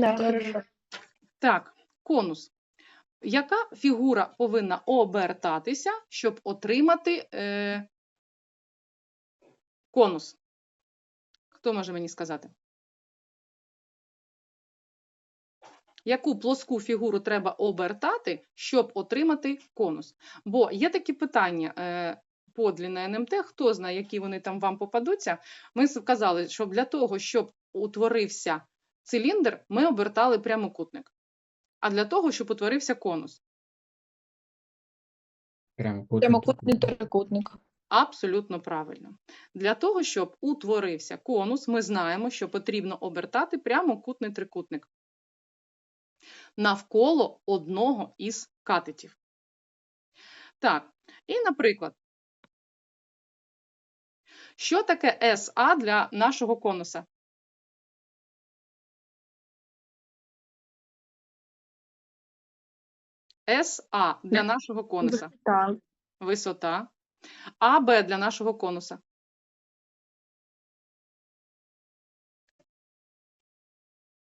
Да, хорошо. Так, конус. Яка фігура повинна обертатися, щоб отримати е, конус? Хто може мені сказати? Яку плоску фігуру треба обертати, щоб отримати конус? Бо є такі питання е, подлі на НМТ, хто знає, які вони там вам попадуться. Ми сказали, що для того, щоб утворився циліндр, ми обертали прямокутник. А для того, щоб утворився конус. Прямокутник. Прямокутний трикутник. Абсолютно правильно. Для того, щоб утворився конус, ми знаємо, що потрібно обертати прямокутний трикутник навколо одного із катетів. Так, і, наприклад, що таке СА для нашого конуса? СА для нашого конуса. Так. Висота. АБ для нашого конуса.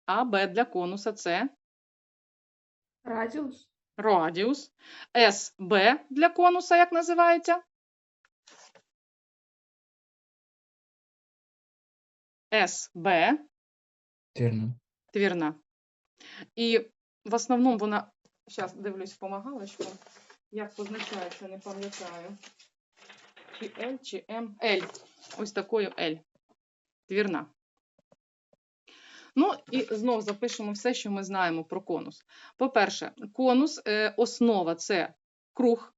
АБ для конуса це Радіус. радіус. СБ для конуса як називається? СБ Вірно. твірна. І в основному вона, зараз дивлюсь в помагалочку, як позначаю, що не пам'ятаю. Чи L, чи М. L. Ось такою L. Твірна. Ну і знов запишемо все, що ми знаємо про конус. По-перше, конус, е, основа це круг.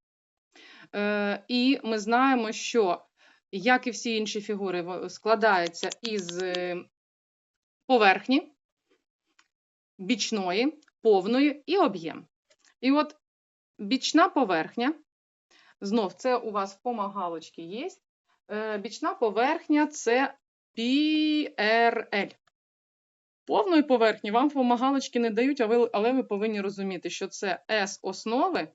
Е, і ми знаємо, що, як і всі інші фігури, складається із е, поверхні, бічної, повної і об'єм. І от бічна поверхня, знов це у вас в помагалочці є. Е, Бічна поверхня це PRL. Повної поверхні вам помагалочки не дають, але ви повинні розуміти, що це S основи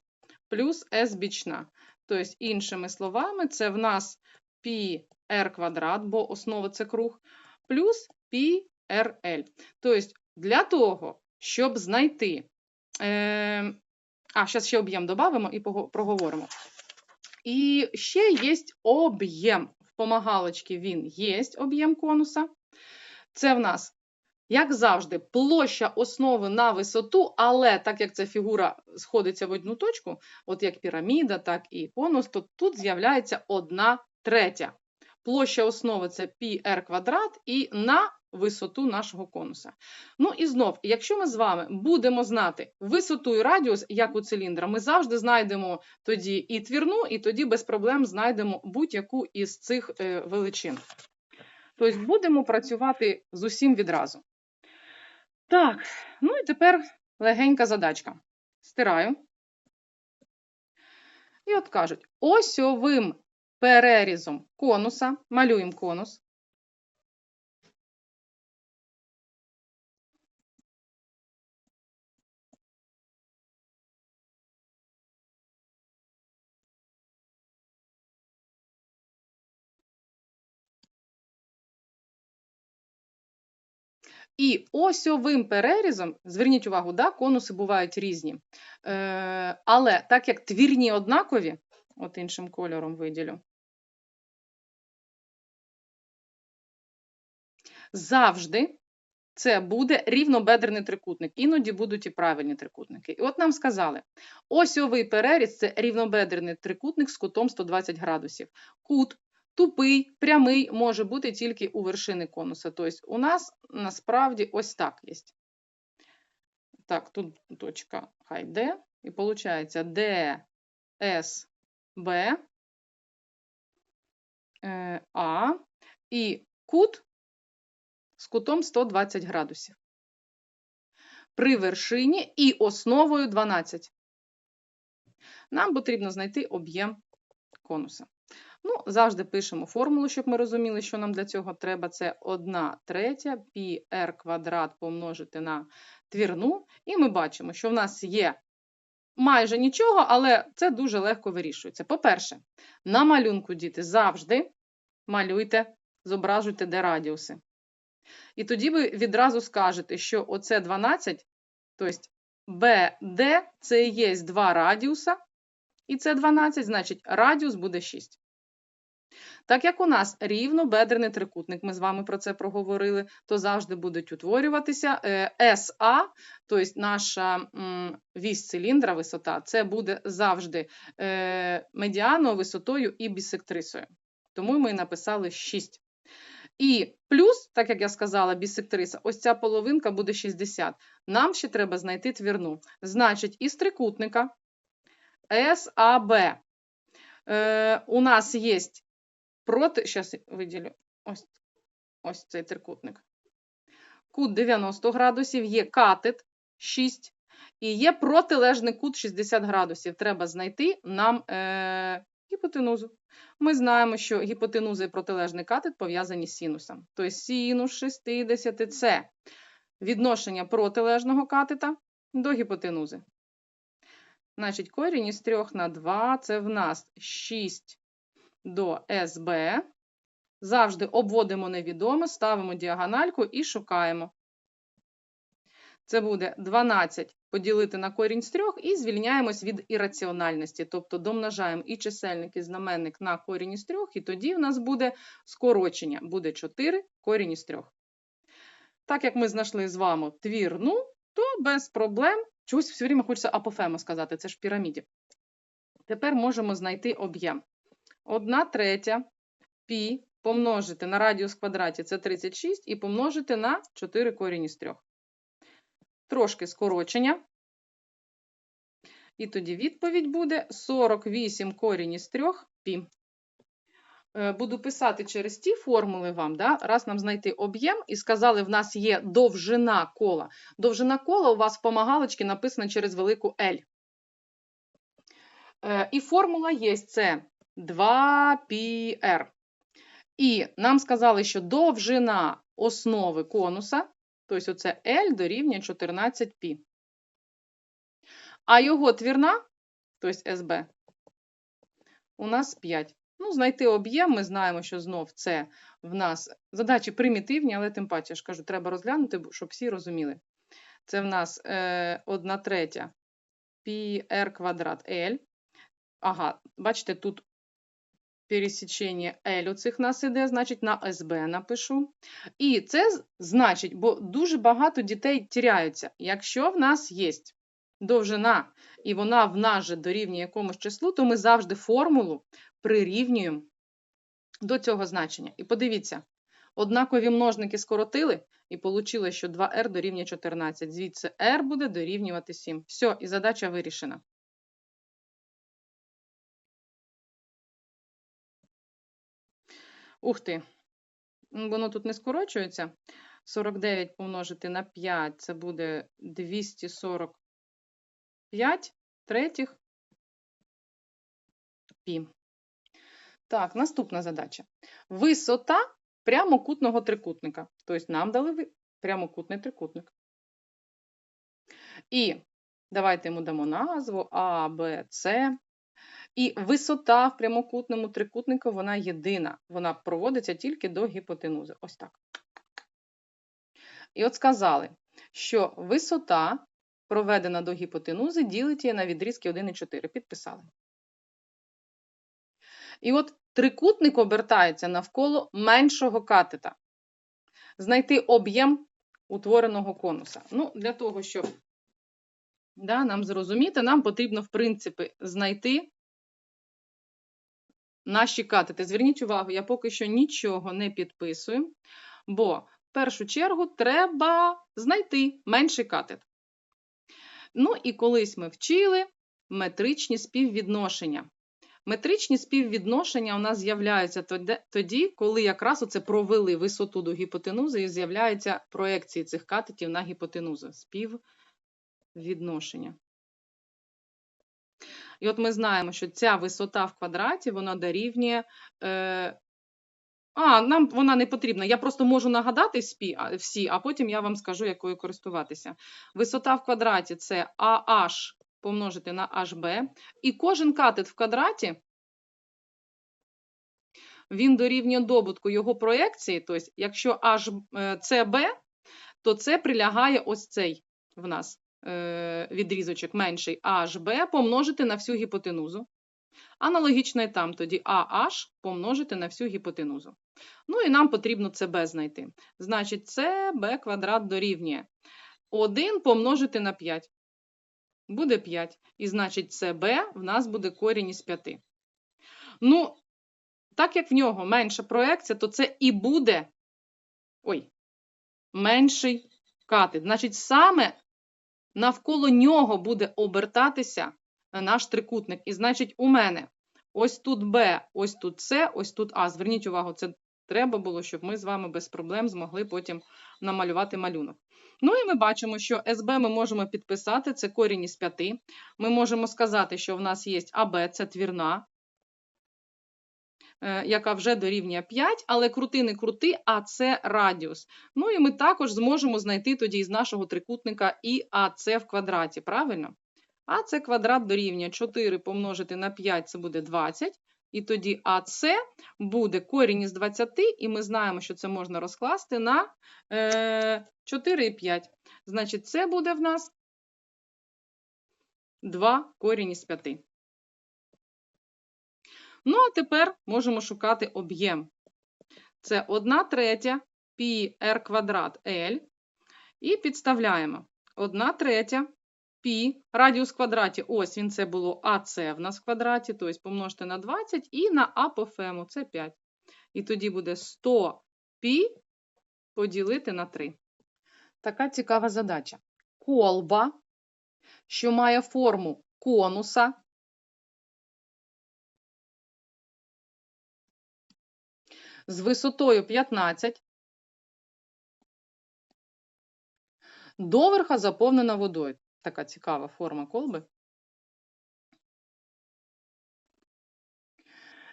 плюс S бічна. Тобто, іншими словами, це в нас πr квадрат, бо основа це круг, плюс PRL. Тобто, для того, щоб знайти. Е, а, зараз ще об'єм додамо і проговоримо. І ще є об'єм. В помагалочці він є об'єм конуса. Це в нас, як завжди, площа основи на висоту, але так як ця фігура сходиться в одну точку, от як піраміда, так і конус, то тут з'являється одна третя. Площа основи це πr квадрат і на висоту нашого конуса. Ну і знов, якщо ми з вами будемо знати висоту і радіус, як у циліндра, ми завжди знайдемо тоді і твірну, і тоді без проблем знайдемо будь-яку із цих е, величин. Тобто будемо працювати з усім відразу. Так, ну і тепер легенька задачка. Стираю. І от кажуть, осьовим перерізом конуса, малюємо конус. І осьовим перерізом, зверніть увагу, да, конуси бувають різні. Е, але так як твірні однакові, от іншим кольором виділю, завжди це буде рівнобедрений трикутник. Іноді будуть і правильні трикутники. І от нам сказали, осьовий переріз це рівнобедрений трикутник з кутом 120 градусів. Кут тупий, прямий може бути тільки у вершини конуса. Тобто у нас насправді ось так є. Так, тут точка хай D. І виходить D, S, е, А і кут з кутом 120 градусів. При вершині і основою 12. Нам потрібно знайти об'єм конуса. Ну, завжди пишемо формулу, щоб ми розуміли, що нам для цього треба. Це 1 третя πr квадрат помножити на твірну. І ми бачимо, що в нас є майже нічого, але це дуже легко вирішується. По-перше, на малюнку, діти, завжди малюйте, зображуйте, де радіуси. І тоді ви відразу скажете, що оце 12, тобто BD це є два радіуса, і це 12, значить радіус буде 6. Так як у нас рівнобедрений трикутник, ми з вами про це проговорили, то завжди будуть утворюватися е, SA, тобто наша вісь циліндра, висота, це буде завжди е, медіаною, висотою і бісектрисою. Тому ми написали 6. І плюс, так як я сказала, бісектриса, ось ця половинка буде 60. Нам ще треба знайти твірну. Значить, із трикутника SAB е, у нас є проти, зараз виділю ось, ось цей трикутник. Кут 90 градусів, є катет 6 і є протилежний кут 60 градусів. Треба знайти нам е, гіпотенузу. Ми знаємо, що гіпотенуза і протилежний катет пов'язані з синусом. Тобто синус 60 це відношення протилежного катета до гіпотенузи. Значить, корінь із 3 на 2 це в нас 6 до СБ. Завжди обводимо невідоме, ставимо діагональку і шукаємо. Це буде 12 поділити на корінь з 3 і звільняємось від ірраціональності. Тобто домножаємо і чисельник, і знаменник на корінь із 3, і тоді в нас буде скорочення. Буде 4 корінь із 3. Так як ми знайшли з вами твірну, то без проблем. Чогось все время хочеться апофема сказати, це ж в піраміді. Тепер можемо знайти об'єм. 1 третя пі помножити на радіус квадраті це 36 і помножити на 4 корінь із 3. Трошки скорочення. І тоді відповідь буде 48 корінь із 3 пі. Е, Буду писати через ті формули вам, да? раз нам знайти об'єм, і сказали, в нас є довжина кола. Довжина кола у вас в помагалочці написана через велику L. Е, І формула є це 2πr. І нам сказали, що довжина основи конуса, тобто оце L дорівнює 14π. А його твірна, тобто SB, у нас 5. Ну, знайти об'єм, ми знаємо, що знов це в нас задачі примітивні, але тим паче, я ж кажу, треба розглянути, бо- щоб всі розуміли. Це в нас е, 1 третя πr квадрат L. Ага, бачите, тут пересічення L у цих нас іде, значить, на SB напишу. І це значить, бо дуже багато дітей тіряються. Якщо в нас є довжина, і вона в нас же дорівнює якомусь числу, то ми завжди формулу прирівнюємо до цього значення. І подивіться, однакові множники скоротили, і вийшло, що 2r дорівнює 14. Звідси r буде дорівнювати 7. Все, і задача вирішена. Ух ти. Воно тут не скорочується. 49 помножити на 5 це буде 245 третіх пі. Так, наступна задача. Висота прямокутного трикутника. Тобто нам дали прямокутний трикутник. І давайте йому дамо назву А, Б, С. І висота в прямокутному трикутнику вона єдина. Вона проводиться тільки до гіпотенузи. Ось так. І от сказали, що висота, проведена до гіпотенузи, ділить її на відрізки 1 і 4. Підписали. І от трикутник обертається навколо меншого катета. Знайти об'єм утвореного конуса. Ну, для того, щоб да, нам зрозуміти, нам потрібно, в принципі, знайти наші катети. Зверніть увагу, я поки що нічого не підписую, бо в першу чергу треба знайти менший катет. Ну і колись ми вчили метричні співвідношення. Метричні співвідношення у нас з'являються тоді- коли якраз оце провели висоту до гіпотенузи і з'являються проекції цих катетів на гіпотенузу. Співвідношення. І от ми знаємо, що ця висота в квадраті вона дорівнює. Е... А, нам вона не потрібна. Я просто можу нагадати всі, а потім я вам скажу, якою користуватися. Висота в квадраті це AH помножити на HB. І кожен катет в квадраті він дорівнює добутку його проекції, тобто, якщо H, е, то це прилягає ось цей в нас відрізочок менший HB помножити на всю гіпотенузу. Аналогічно і там тоді AH помножити на всю гіпотенузу. Ну і нам потрібно CB знайти. Значить, CB квадрат дорівнює 1 помножити на 5. Буде 5. І значить, CB в нас буде корінь із 5. Ну, так як в нього менша проекція, то це і буде ой, менший катет. Значить, саме навколо нього буде обертатися наш трикутник. І значить, у мене ось тут Б, ось тут С, ось тут А. Зверніть увагу, це треба було, щоб ми з вами без проблем змогли потім намалювати малюнок. Ну і ми бачимо, що СБ ми можемо підписати, це корінь із 5. Ми можемо сказати, що в нас є АБ, це твірна, е, яка вже дорівнює 5, але крути не крути, а це радіус. Ну і ми також зможемо знайти тоді із нашого трикутника і АЦ в квадраті, правильно? А квадрат дорівнює 4 помножити на 5, це буде 20. І тоді АС буде корінь із 20, і ми знаємо, що це можна розкласти на е, 4 і 5. Значить, це буде в нас 2 корінь із 5. Ну, а тепер можемо шукати об'єм. Це 1 третя пі r квадрат L. І підставляємо 1 третя пі, радіус квадраті, ось він це було АС в нас в квадраті, тобто помножте на 20 і на апофему, це 5. І тоді буде 100 пі поділити на 3. Така цікава задача. Колба, що має форму конуса, з висотою 15, доверха заповнена водою. Така цікава форма колби.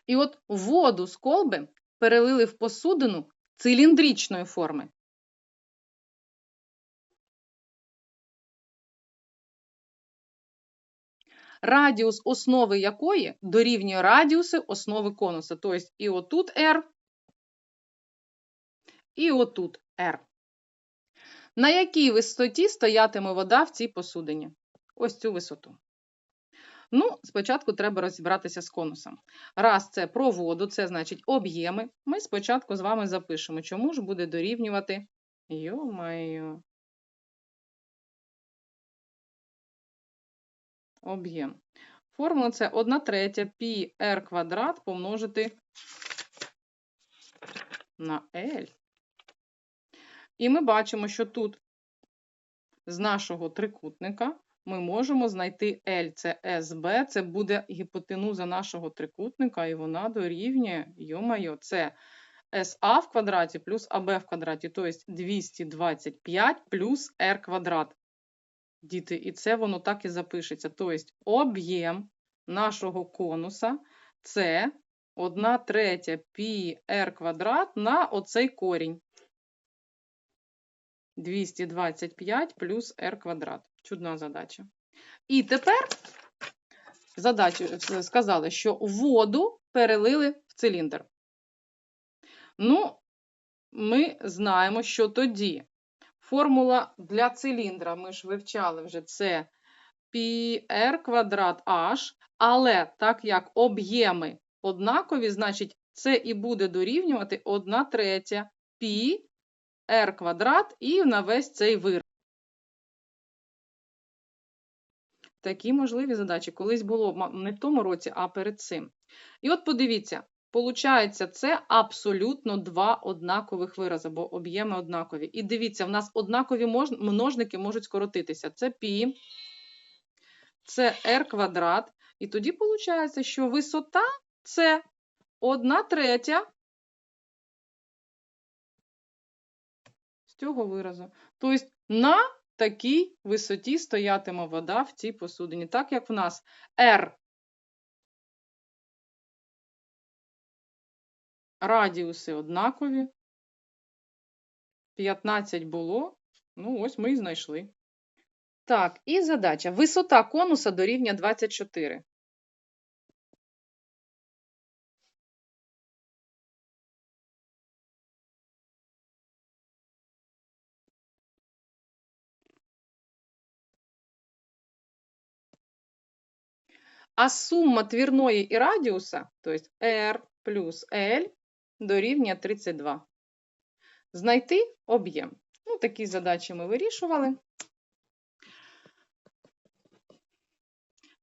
І от воду з колби перелили в посудину циліндричної форми. Радіус основи якої дорівнює радіуси основи конуса. Тобто і отут R, і отут R. На якій висоті стоятиме вода в цій посудині? Ось цю висоту. Ну, спочатку треба розібратися з конусом. Раз це про воду, це значить об'єми. Ми спочатку з вами запишемо, чому ж буде дорівнювати. Йо-майо. Об'єм. Формула це 1 третя пі r квадрат помножити на L. І ми бачимо, що тут з нашого трикутника ми можемо знайти L, це SB, це буде гіпотенуза нашого трикутника, і вона дорівнює, йо-майо, це SA в квадраті плюс АБ в квадраті, тобто 225 плюс R квадрат. Діти, і це воно так і запишеться. Тобто об'єм нашого конуса це 1 третя пі r квадрат на оцей корінь. 225 плюс r квадрат. Чудна задача. І тепер задачу сказали, що воду перелили в циліндр. Ну, ми знаємо, що тоді формула для циліндра, ми ж вивчали вже це πr квадрат h, але так як об'єми однакові, значить, це і буде дорівнювати 1 третя пі r квадрат і на весь цей вираз. Такі можливі задачі колись було не в тому році, а перед цим. І от подивіться, получається, це абсолютно два однакових вирази, бо об'єми однакові. І дивіться, в нас однакові множники можуть скоротитися. Це пі, це r квадрат. І тоді виходить, що висота це 1 третя цього виразу. Тобто на такій висоті стоятиме вода в цій посудині. Так як в нас R радіуси однакові. 15 було. Ну, ось ми і знайшли. Так, і задача. Висота конуса дорівнює 24. А сума твірної і радіуса, тобто R плюс L, дорівнює 32. Знайти об'єм. Ну, такі задачі ми вирішували.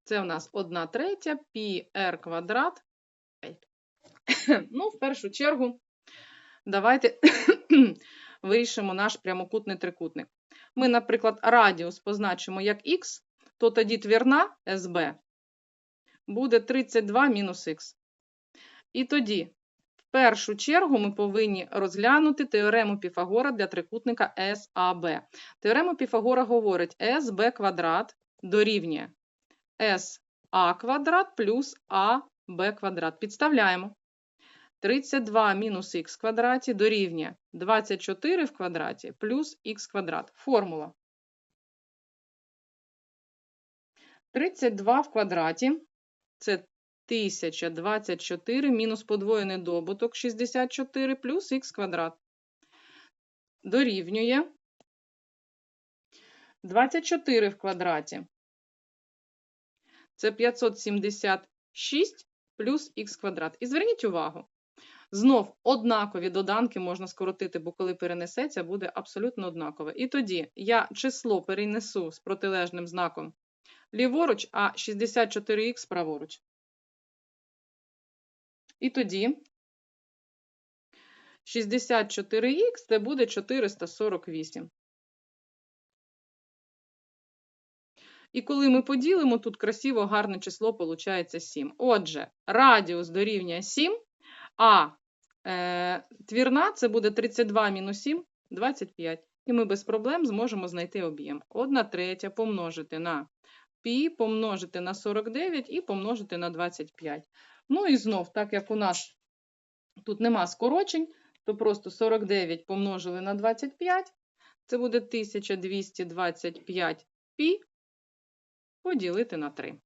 Це у нас 1 третя пі r квадрат. Ну, в першу чергу, давайте вирішимо наш прямокутний трикутник. Ми, наприклад, радіус позначимо як х, то тоді твірна СБ буде 32 мінус х. І тоді, в першу чергу, ми повинні розглянути теорему Піфагора для трикутника САБ. Теорема Піфагора говорить, СБ квадрат дорівнює СА квадрат плюс АБ квадрат. Підставляємо. 32 мінус х квадраті дорівнює 24 в квадраті плюс х квадрат. Формула. 32 в квадраті це 1024 мінус подвоєний добуток 64 плюс х квадрат. Дорівнює 24 в квадраті. Це 576 плюс х квадрат. І зверніть увагу, знов однакові доданки можна скоротити, бо коли перенесеться, буде абсолютно однакове. І тоді я число перенесу з протилежним знаком ліворуч, а 64х праворуч. І тоді 64х це буде 448. І коли ми поділимо, тут красиво гарне число виходить 7. Отже, радіус дорівнює 7, а е, твірна це буде 32 мінус 7 25. І ми без проблем зможемо знайти об'єм. 1 третя помножити на пі, помножити на 49 і помножити на 25. Ну і знов, так як у нас тут нема скорочень, то просто 49 помножили на 25, це буде 1225 пі поділити на 3.